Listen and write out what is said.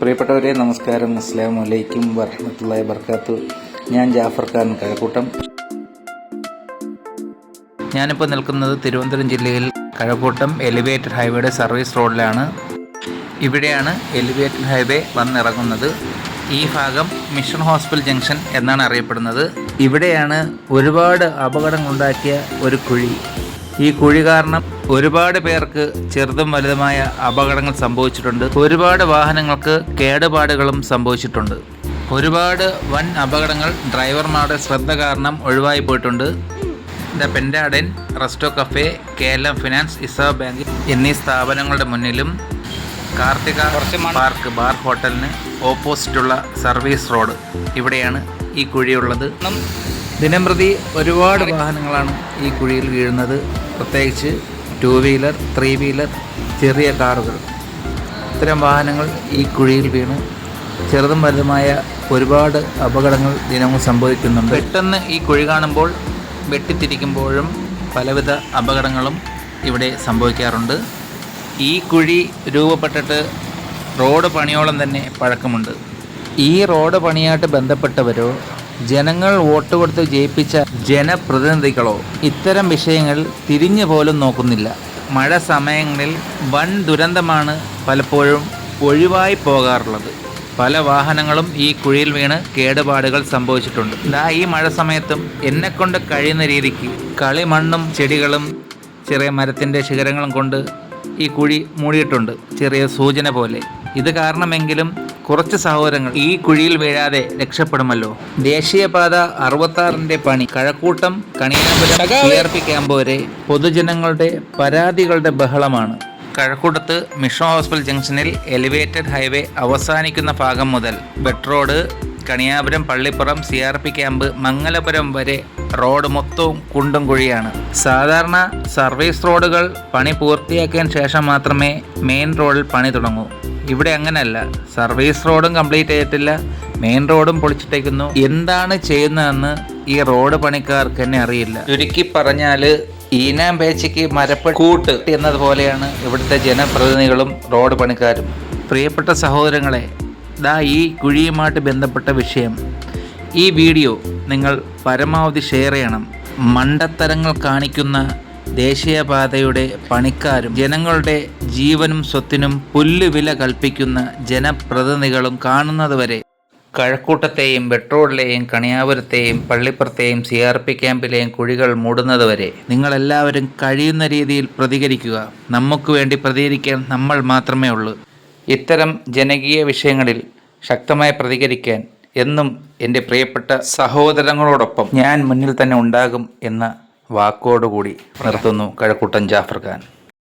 പ്രിയപ്പെട്ടവരെ നമസ്കാരം. അസ്സാം വലൈക്കും വർഹമത്തുള്ള വർക്കാത്തു ഞാൻ ജാഫർ ഖാൻ കഴക്കൂട്ടം. ഞാനിപ്പോൾ നിൽക്കുന്നത് തിരുവനന്തപുരം ജില്ലയിൽ കഴക്കൂട്ടം എലിവേറ്റഡ് ഹൈവേയുടെ സർവീസ് റോഡിലാണ്. ഇവിടെയാണ് എലിവേറ്റഡ് ഹൈവേ വന്നിറങ്ങുന്നത്. ഈ ഭാഗം മിഷൻ ഹോസ്പിറ്റൽ ജംഗ്ഷൻ എന്നാണ് അറിയപ്പെടുന്നത്. ഇവിടെയാണ് ഒരുപാട് അപകടങ്ങളുണ്ടാക്കിയ ഒരു കുഴി. ഈ കുഴി കാരണം ഒരുപാട് പേർക്ക് ചെറുതും വലുതുമായ അപകടങ്ങൾ സംഭവിച്ചിട്ടുണ്ട്. ഒരുപാട് വാഹനങ്ങൾക്ക് കേടുപാടുകളും സംഭവിച്ചിട്ടുണ്ട്. ഒരുപാട് വൻ അപകടങ്ങൾ ഡ്രൈവർമാരുടെ ശ്രദ്ധ കാരണം ഒഴിവായി പോയിട്ടുണ്ട്. The പെൻഡാഡൻ resto cafe K L M finance Isha bank എന്നീ സ്ഥാപനങ്ങളുടെ മുന്നിലും കാർത്തിക പാർക്ക് ബാർ ഹോട്ടലിന് ഓപ്പോസിറ്റുള്ള സർവീസ് റോഡ്. ഇവിടെയാണ് ഈ കുഴിയുള്ളത്. ദിനംപ്രതി ഒരുപാട് വാഹനങ്ങളാണ് ഈ കുഴിയിൽ വീഴുന്നത്. പ്രത്യേകിച്ച് ടു വീലർ ത്രീ വീലർ ചെറിയ കാറുകൾ. ഇത്തരം വാഹനങ്ങൾ ഈ കുഴിയിൽ വീണ് ചെറുതും വലുതുമായ ഒരുപാട് അപകടങ്ങൾ ദിനവും സംഭവിക്കുന്നുണ്ട്. പെട്ടെന്ന് ഈ കുഴി കാണുമ്പോൾ വെട്ടിത്തിരിക്കുമ്പോഴും പലവിധ അപകടങ്ങളും ഇവിടെ സംഭവിക്കാറുണ്ട്. ഈ കുഴി രൂപപ്പെട്ടിട്ട് റോഡ് പണിയോളം തന്നെ പഴക്കമുണ്ട്. ഈ റോഡ് പണിയായിട്ട് ബന്ധപ്പെട്ടവരോ ജനങ്ങൾ വോട്ട് കൊടുത്ത് ജയിപ്പിച്ച ജനപ്രതിനിധികളോ ഇത്തരം വിഷയങ്ങൾ തിരിഞ്ഞു പോലും നോക്കുന്നില്ല. മഴ സമയങ്ങളിൽ വൻ ദുരന്തമാണ് പലപ്പോഴും ഒഴിവായി പോകാറുള്ളത്. പല വാഹനങ്ങളും ഈ കുഴിയിൽ വീണ് കേടുപാടുകൾ സംഭവിച്ചിട്ടുണ്ട്. ദാ ഈ മഴ സമയത്തും എന്നെക്കൊണ്ട് കഴിയുന്ന രീതിക്ക് കളിമണ്ണും ചെടികളും ചെറിയ മരത്തിന്റെ ശിഖരങ്ങളും കൊണ്ട് ഈ കുഴി മൂടിയിട്ടുണ്ട്. ചെറിയ സൂചന പോലെ. ഇത് കാരണമെങ്കിലും കുറച്ച് സഹോദരങ്ങൾ ഈ കുഴിയിൽ വീഴാതെ രക്ഷപ്പെടുമല്ലോ. ദേശീയപാത അറുപത്താറിന്റെ പണി കഴക്കൂട്ടം കണിയാപുരം സിആർപി ക്യാമ്പ് വരെ പൊതുജനങ്ങളുടെ പരാതികളുടെ ബഹളമാണ്. കഴക്കൂട്ടത്ത് മിഷൻ ഹോസ്പിറ്റൽ ജംഗ്ഷനിൽ എലിവേറ്റഡ് ഹൈവേ അവസാനിക്കുന്ന ഭാഗം മുതൽ ബെട്രോഡ് road Kaniyapuram Pallippuram C R P camp Mangalapuram വരെ റോഡ് മൊത്തവും കുണ്ടും കുഴിയാണ്. സാധാരണ സർവീസ് റോഡുകൾ പണി പൂർത്തിയാക്കിയതിന് ശേഷം മാത്രമേ മെയിൻ റോഡിൽ പണി തുടങ്ങൂ. ഇവിടെ അങ്ങനെയല്ല സർവീസ് റോഡും കംപ്ലീറ്റ് ചെയ്തിട്ടില്ല. മെയിൻ റോഡും പൊളിച്ചിട്ടേക്കുന്നു. എന്താണ് ചെയ്യുന്നതെന്ന് ഈ റോഡ് പണിക്കാർക്ക് തന്നെ അറിയില്ല. ചുരുക്കി പറഞ്ഞാൽ ഈനാം പേച്ചയ്ക്ക് മരപ്പ കൂട്ട് എന്നതുപോലെയാണ് ഇവിടുത്തെ ജനപ്രതിനിധികളും റോഡ് പണിക്കാരും. പ്രിയപ്പെട്ട സഹോദരങ്ങളെ ദാ ഈ കുഴിയുമായിട്ട് ബന്ധപ്പെട്ട വിഷയം. ഈ വീഡിയോ നിങ്ങൾ പരമാവധി ഷെയർ ചെയ്യണം. മണ്ടത്തരങ്ങൾ കാണിക്കുന്ന ദേശീയപാതയുടെ പണിക്കാരും ജനങ്ങളുടെ ജീവനും സ്വത്തിനും പുല്ലുവില കൽപ്പിക്കുന്ന ജനപ്രതിനിധികളും കാണുന്നതുവരെ കഴക്കൂട്ടത്തെയും ബെട്രോളിലെയും കണിയാപുരത്തെയും പള്ളിപ്പുറത്തെയും സി ആർ പി ക്യാമ്പിലെയും കുഴികൾ മൂടുന്നതുവരെ നിങ്ങളെല്ലാവരും കഴിയുന്ന രീതിയിൽ പ്രതികരിക്കുക. നമുക്ക് വേണ്ടി പ്രതികരിക്കാൻ നമ്മൾ മാത്രമേ ഉള്ളൂ. ഇത്തരം ജനകീയ വിഷയങ്ങളിൽ ശക്തമായി പ്രതികരിക്കാൻ എന്നും എന്റെ പ്രിയപ്പെട്ട സഹോദരങ്ങളോടൊപ്പം ഞാൻ മുന്നിൽ തന്നെ ഉണ്ടാകും എന്ന വാക്കോടുകൂടി നിർത്തുന്നു കഴക്കൂട്ടൻ ജാഫർ ഖാൻ.